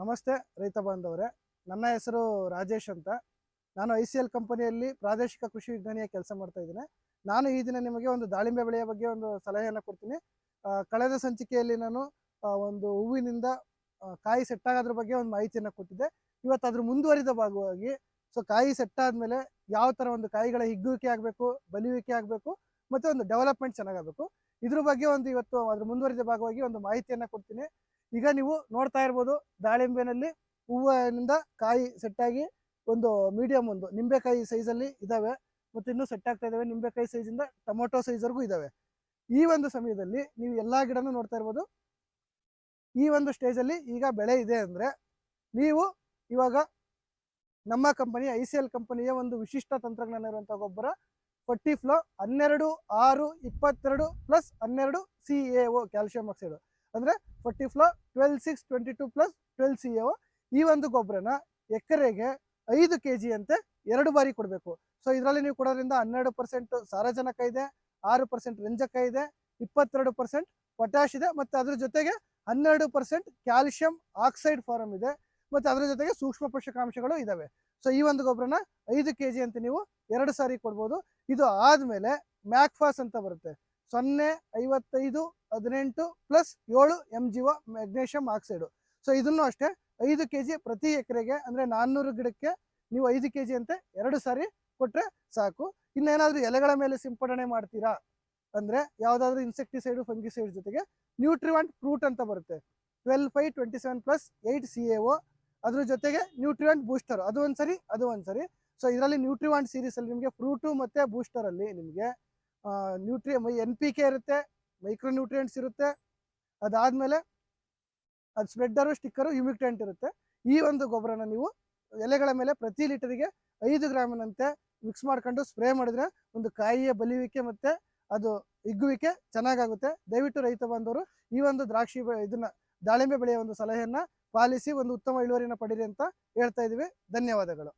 ನಮಸ್ತೆ, ರೈತ ಬಾಂಧವರೇ. ನನ್ನ ಹೆಸರು ರಾಜೇಶ್ ಅಂತ. ನಾನು ಐ ಸಿ ಎಲ್ ಕಂಪನಿಯಲ್ಲಿ ಪ್ರಾದೇಶಿಕ ಕೃಷಿ ವಿಜ್ಞಾನಿಯ ಕೆಲಸ ಮಾಡ್ತಾ ಇದ್ದೇನೆ. ನಾನು ಈ ದಿನ ನಿಮಗೆ ಒಂದು ದಾಳಿಂಬೆ ಬೆಳೆಯ ಬಗ್ಗೆ ಒಂದು ಸಲಹೆಯನ್ನು ಕೊಡ್ತೀನಿ. ಕಳೆದ ಸಂಚಿಕೆಯಲ್ಲಿ ನಾನು ಒಂದು ಹೂವಿನಿಂದ ಕಾಯಿ ಸೆಟ್ಟಾಗೋದ್ರ ಬಗ್ಗೆ ಒಂದು ಮಾಹಿತಿಯನ್ನು ಕೊಟ್ಟಿದ್ದೆ. ಇವತ್ತು ಅದ್ರ ಮುಂದುವರಿದ ಭಾಗವಾಗಿ, ಸೊ ಕಾಯಿ ಸೆಟ್ ಆದಮೇಲೆ ಯಾವ ಥರ ಒಂದು ಕಾಯಿಗಳ ಹಿಗ್ಗುವಿಕೆ ಆಗಬೇಕು ಬಲಿಯುವಿಕೆ ಆಗಬೇಕು, ಮತ್ತು ಒಂದು ಡೆವಲಪ್ಮೆಂಟ್ ಚೆನ್ನಾಗಬೇಕು ಇದ್ರ ಬಗ್ಗೆ ಒಂದು ಇವತ್ತು ಅದ್ರ ಮುಂದುವರಿದ ಭಾಗವಾಗಿ ಒಂದು ಮಾಹಿತಿಯನ್ನು ಕೊಡ್ತೀನಿ. ಈಗ ನೀವು ನೋಡ್ತಾ ಇರ್ಬೋದು ದಾಳಿಂಬೆನಲ್ಲಿ ಹೂವಿನಿಂದ ಕಾಯಿ ಸೆಟ್ಟಾಗಿ ಒಂದು ಮೀಡಿಯಂ ಒಂದು. ನಿಂಬೆಕಾಯಿ ಸೈಜಲ್ಲಿ ಇದಾವೆ ಮತ್ತು ಇನ್ನೂ ಸೆಟ್ ಆಗ್ತಾ ಇದಾವೆ. ನಿಂಬೆಕಾಯಿ ಸೈಜಿಂದ ಟೊಮೊಟೊ ಸೈಜ್ವರೆಗೂ ಇದಾವೆ. ಈ ಒಂದು ಸಮಯದಲ್ಲಿ ನೀವು ಎಲ್ಲಾ ಗಿಡನೂ ನೋಡ್ತಾ ಇರ್ಬೋದು. ಈ ಒಂದು ಸ್ಟೇಜಲ್ಲಿ ಈಗ ಬೆಳೆ ಇದೆ ಅಂದರೆ ನೀವು ಇವಾಗ ನಮ್ಮ ಕಂಪನಿ ಐ ಸಿ ಎಲ್ ಕಂಪನಿಯ ಒಂದು ವಿಶಿಷ್ಟ ತಂತ್ರಜ್ಞಾನ ಇರುವಂಥ ಗೊಬ್ಬರ ಫೊಟ್ಟಿಫ್ಲೋ ಫ್ಲೋ ಹನ್ನೆರಡು, ಆರು, ಇಪ್ಪತ್ತೆರಡು ಪ್ಲಸ್ ಹನ್ನೆರಡು C A O calcium oxide ಅಂದರೆ forty flow twelve six twenty two plus twelve C A ಈ ಒಂದು ಗೊಬ್ಬರನ ಎಕರೆಗೆ ಐದು ಕೆ ಜಿ ಅಂತೆ ಎರಡು ಬಾರಿ ಕೊಡಬೇಕು. ಸೊ ಇದರಲ್ಲಿ ನೀವು ಕೊಡೋದ್ರಿಂದ ಹನ್ನೆರಡು ಪರ್ಸೆಂಟ್ ಸಾರಜನಕ ಇದೆ, ಆರು ಪರ್ಸೆಂಟ್ ರಂಜಕ ಇದೆ, ಇಪ್ಪತ್ತೆರಡು ಪರ್ಸೆಂಟ್ ಪೊಟ್ಯಾಶ್ ಇದೆ, ಮತ್ತು ಅದ್ರ ಜೊತೆಗೆ ಹನ್ನೆರಡು ಪರ್ಸೆಂಟ್ ಕ್ಯಾಲ್ಸಿಯಂ ಆಕ್ಸೈಡ್ ಫಾರಮ್ ಇದೆ, ಮತ್ತು ಅದ್ರ ಜೊತೆಗೆ ಸೂಕ್ಷ್ಮ ಪೋಷಕಾಂಶಗಳು ಇದಾವೆ. ಸೊ ಈ ಒಂದು ಗೊಬ್ಬರನ ಐದು ಕೆ ಜಿ ಅಂತ ನೀವು ಎರಡು ಸಾರಿ ಕೊಡ್ಬೋದು. ಇದು ಆದಮೇಲೆ ಮ್ಯಾಕ್ಫಾಸ್ ಅಂತ ಬರುತ್ತೆ. ಸೊನ್ನೆ ಐವತ್ತೈದು ಹದಿನೆಂಟು ಪ್ಲಸ್ ಏಳು ಎಂ ಜಿವ ಮೆಗ್ನೇಷಿಯಂ ಆಕ್ಸೈಡು. ಸೊ ಇದನ್ನು ಅಷ್ಟೇ ಐದು ಕೆ ಜಿ ಪ್ರತಿ ಎಕರೆಗೆ, ಅಂದರೆ ನಾನ್ನೂರು ಗಿಡಕ್ಕೆ ನೀವು ಐದು ಕೆ ಜಿ ಅಂತೆ ಎರಡು ಸಾರಿ ಕೊಟ್ಟರೆ ಸಾಕು. ಇನ್ನೇನಾದರೂ ಎಲೆಗಳ ಮೇಲೆ ಸಿಂಪಡಣೆ ಮಾಡ್ತೀರಾ? ಅಂದರೆ ಯಾವುದಾದ್ರೂ ಇನ್ಸೆಕ್ಟಿಸೈಡು ಫಂಗಿಸೈಡ್ ಜೊತೆಗೆ ನ್ಯೂಟ್ರಿವಂಟ್ ಫ್ರೂಟ್ ಅಂತ ಬರುತ್ತೆ. Twelve five twenty seven plus eight C A O ಅದ್ರ ಜೊತೆಗೆ ನ್ಯೂಟ್ರಿವಂಟ್ ಬೂಸ್ಟರ್ ಅದು ಒಂದು ಸರಿ ಅದು ಒಂದು ಸರಿ ಸೊ ಇದರಲ್ಲಿ ನ್ಯೂಟ್ರಿವಾಂಟ್ ಸೀರೀಸಲ್ಲಿ ನಿಮಗೆ ಫ್ರೂಟು ಮತ್ತು ಬೂಸ್ಟರಲ್ಲಿ ನಿಮಗೆ ನ್ಯೂಟ್ರಿ ಎನ್ ಪಿ ಕೆ ಇರುತ್ತೆ ಮೈಕ್ರೋ ನ್ಯೂಟ್ರಿಯೆಂಟ್ಸ್ ಇರುತ್ತೆ. ಅದಾದಮೇಲೆ ಅದು ಸ್ಪ್ರೆಡ್ಡರು ಸ್ಟಿಕ್ಕರು ಹ್ಯೂಮಿಕ್ಟೆಂಟ್ ಇರುತ್ತೆ. ಈ ಒಂದು ಗೊಬ್ಬರನ ನೀವು ಎಲೆಗಳ ಮೇಲೆ ಪ್ರತಿ ಲೀಟರಿಗೆ ಐದು ಗ್ರಾಮಿನಂತೆ ಮಿಕ್ಸ್ ಮಾಡ್ಕೊಂಡು ಸ್ಪ್ರೇ ಮಾಡಿದ್ರೆ ಒಂದು ಕಾಯಿಯ ಬಲಿಯುವಿಕೆ ಮತ್ತು ಅದು ಇಗ್ಗುವಿಕೆ ಚೆನ್ನಾಗಾಗುತ್ತೆ. ದಯವಿಟ್ಟು ರೈತ ಬಾಂಧವರು ಈ ಒಂದು ದ್ರಾಕ್ಷಿ ಇದನ್ನ ದಾಳಿಂಬೆ ಬೆಳೆಯ ಒಂದು ಸಲಹೆಯನ್ನ ಪಾಲಿಸಿ ಒಂದು ಉತ್ತಮ ಇಳುವರಿನ ಪಡೀರಿ ಅಂತ ಹೇಳ್ತಾ ಇದೀವಿ ಧನ್ಯವಾದಗಳು.